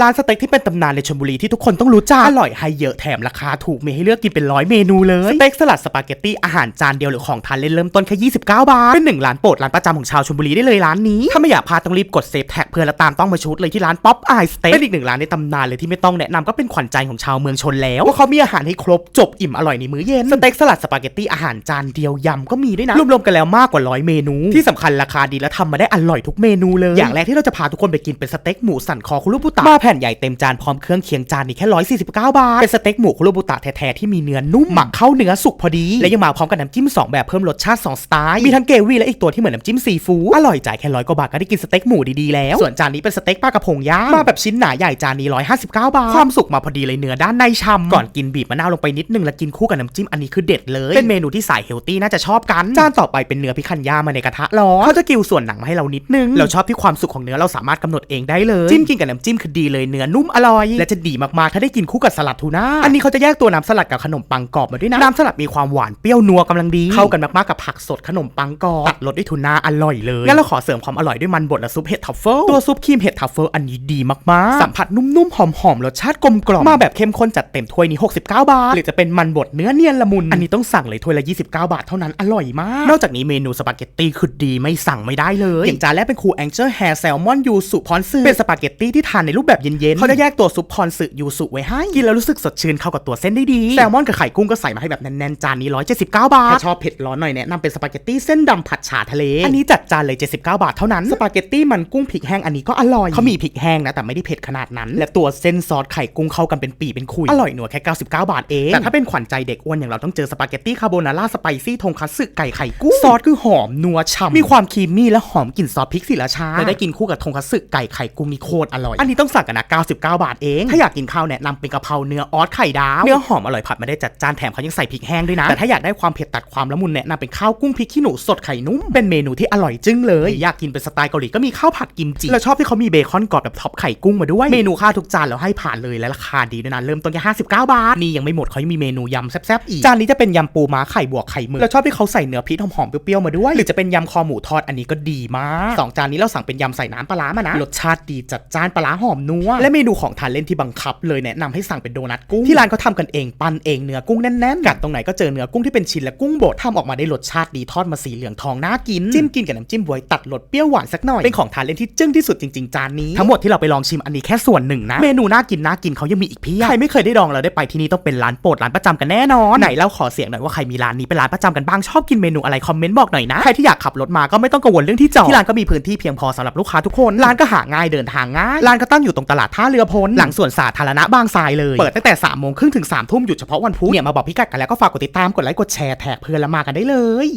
ร้านสเต็กที่เป็นตำนานในชลบุรีที่ทุกคนต้องรู้จัก อร่อยให้เยอะแถมราคาถูกมีให้เลือกกินเป็นร้อยเมนูเลย สเต็กสลัดสปาเกตตี้อาหารจานเดียวหรือของทานเล่นเริ่มต้นแค่ 29 บาท เป็นหนึ่งร้านโปรดร้านประจำของชาวชลบุรีได้เลยร้านนี้ ถ้าไม่อยากพลาดต้องรีบกดเซฟแท็กเพื่อนแล้วตามต้องมาชุดเลยที่ร้านป๊อปไอสเต็กเป็นอีกหนึ่งร้านในตำนานเลยที่ไม่ต้องแนะนำก็เป็นขวัญใจของชาวเมืองชนแล้วว่าเขามีอาหารให้ครบจบอิ่มอร่อยในมื้อเย็นสเต็กสลัดสปาเกตตี้อาหารจานเดียวยำก็มีด้วยนะรวมๆกันแล้วมากกว่าร้อยเมนู ที่สำคัญราคาดีและทำมาได้อร่อยทุกเมนูเลยอย่างแรกที่เราจะพาทุกคนไปกินเป็นสเต็กหมูสันคอคุรุบุตะมาแผ่นใหญ่เต็มจานพร้อมเครื่องเคียงจานนี้แค่ 149 บาท เป็นสเต็กหมูคุรุบุตะแท้ๆที่มีเนื้อนุ่มหมักเข้าเนื้อสุกพอดี และยังมาพร้อมกับน้ำจิ้ม 2 แบบเพิ่มรสชาติ 2 สไตล์มีทั้งเกวี่และอีกตัวที่เหมือนน้ำจิ้มซีฟู้ดอร่อยจ่ายแค่ร้อยกว่าบาทก็ได้กินสเต็กหมูดีๆแล้วส่วนจานนี้เป็นสเต็กปลากระพงย่างมาแบบชิ้นหนาใหญ่จานนี้159 บาท ความสุกมาพอดีเลยเนื้อด้านในฉ่ำก่อนกินบีบมะนาวลงไปนิดนึงแล้วกินคู่กับน้ำจิ้มอันนี้คือเด็ดเลยเป็นเมนูที่สายเฮลตี้น่าจะชอบกันจานต่อไปเป็นเนื้อพิคันย่ามาในกระทะร้อนเขาจะกิวส่วนหนังมาให้เรานิดนึงเราชอบที่ความสุกของเนื้อเราสามารถกำหนดเองได้เลยจิ้มกินกับน้ำจิ้มคือดีเลยเนื้อนุ่มอร่อย และจะดีมากๆ ถ้าได้กินคู่กับสลัดทูน่าอันนี้เขาจะแยกตัวน้ำสลัดกับขนมปังกรอบมาด้วยนะน้ำสลัดมีความหวานเปรี้ยวนัวกำลังดี เข้ากันมากๆกับผักสดขนมปังกรอบตัดรสด้วยทูน่าอร่อยเลยงั้นเราขอเสริมความอร่อยด้วยมันบดและซุปเห็ดทัฟเฟิลตัวซุปครีมเห็ดทัฟเฟิลอันนี้ดีมากๆสัมผัสนุ่มๆหอมๆรสชาติกลมกล่อมมาแบบเข้มข้นจัดเต็มถ้วยนี้69 บาท หรือจะเป็นมันบดเนื้อเนียนละมุนอันนี้ต้องสั่งเลยถ้วยละ 29 บาทเท่านั้นอร่อยมาก นอกจากนี้เมนูสปาเกตตี้คือดีไม่สั่งไม่ได้เลยอย่างจานแรกเป็นคูแองเจิลแฮร์แซลมอนยูสุพรสึเป็นสปาเกตตี้ที่ทานในรูปแบบเย็นๆเขาจะแยกตัวซุปพรสึยูสุไว้ให้กินแล้วรู้สึกสดชื่นเข้ากับตัวเส้นได้ดีแซลมอนกับไข่กุ้งก็ใส่มาให้แบบแน่นๆจานนี้179 บาทถ้าชอบเผ็ดร้อนหน่อยแนะนำเป็นสปาเกตตี้เส้นดำผัดฉ่าทะเลอันนี้จัดจานเลย 79 บาทเท่านั้นสปาเกตตี้มันกุ้งพริกแห้งอันนี้ก็อร่อยเขามีพริกแห้งนะแต่ไม่ได้เผ็ดขนาดนั้น และตัวเส้นซอสไข่กุ้งเข้ากันเป็นปีเป็นคุยอร่อยหนัวแค่ 99 บาทเองแต่ถ้าเป็นขวัญใจเด็กอ้วนอย่างเราต้องเจอสปาเกตตี้คาโบนาร่าสไปซี่ทงคัตสึไก่ไข่กุ้งซอสคือหอมนัวฉ่ำมีความครีมมี่และหอมกลิ่นซอสพริกศิลาชาและได้กินคู่กับทงคัตสึไก่ไข่กุ้งนี่โคตรอร่อย อันนี้ต้องสั่งกันนะ 99 บาทเอง ถ้าอยากกินข้าวแนะนำเป็นกะเพราเนื้อออสไข่ดาว เนื้อหอมอร่อยผัดมาได้จัดจานแถมเขายังใส่พริกแห้งด้วยนะ แต่ถ้าอยากได้ความเผ็ดตัดความละมุนแนะนำเป็นข้าวกุ้งพริกขี้หนูสดไข่นุ่ม เป็นเมนูที่อร่อยจึ้งเลย อยากกินเป็นสไตล์เกาหลีก็มีข้าวผัดกิมจิ แล้วชอบที่เขามีเบคอนกรอบแบบท็อปไข่กุ้งมาด้วย เมนูข้าวทุกจานแล้วให้ผ่านเลยและราคาดีด้วยนะเริ่มต้นแค่59 บาท นี่ยังไม่หมดเขายังมีเมนูยำแซ่บๆอีก จานนี้จะเป็นยำปูม้าไข่บวกไข่หมึกแล้วชอบที่เขาใส่เนื้อพริกหอมๆเปรี้ยวๆมาด้วย หรือจะเป็นยำคอหมูทอดอันนี้ก็ดีมากสองจานนี้เราสั่งเป็นยำใส่น้ำปลาร้ามานะรสชาติดีจัดจ้านปลาร้าหอมนัวและเมนูของทานเล่นที่บังคับเลยแนะนำให้สั่งเป็นโดนัทกุ้งที่ร้านเขาทำกันเองปั้นเองเนื้อกุ้งแน่นๆกัดตรงไหนก็เจอเนื้อกุ้งที่เป็นชิ้นและกุ้งบดทำออกมาได้รสชาติดีทอดมาสีเหลืองทองน่ากินจิ้มกินกับน้ำจิ้มบวยตัดรสเปรี้ยวหวานสักหน่อยเป็นของทานเล่นที่จึ้งที่สุดจริงๆจานนี้ทั้งหมดที่เราไปลองชิมอันนี้แค่ส่วนหนึ่งนะเมนูน่ากินน่ากินเขายังมีอีกเพียบใครไม่เคยได้ลองเราได้ไปที่นี่ต้องเป็นร้านโปรดร้านประจำกันแน่นอนไหนเล่าขอเสียงหน่อยว่าใครมีร้านนี้เป็นร้านประจำกันบ้างชอบกินเมนูอะไรคอมเมนต์บอกหน่อยนะใครที่อยากขับรถมาก็ไม่ต้องกังวลเรื่องที่จอดที่ร้านก็มีพื้นที่เพียงพอสำหรับลูกค้าทุกคนร้านก็หาง่ายเดินทางง่ายร้านก็ตั้งอยู่ตรงตลาดท่าเรือพลหลังสวนสาธารณะบางทรายเลย เปิดตั้งแต่3ามโมงครึ่งถึง3ามทุ่มหยุดเฉพาะวันพุธเนี่ยมาบอกพี่กัดกันแล้วก็ฝากกดติดตามกดไลค์กดแชร์แท็กเพื่อนแล้วมากันได้เลย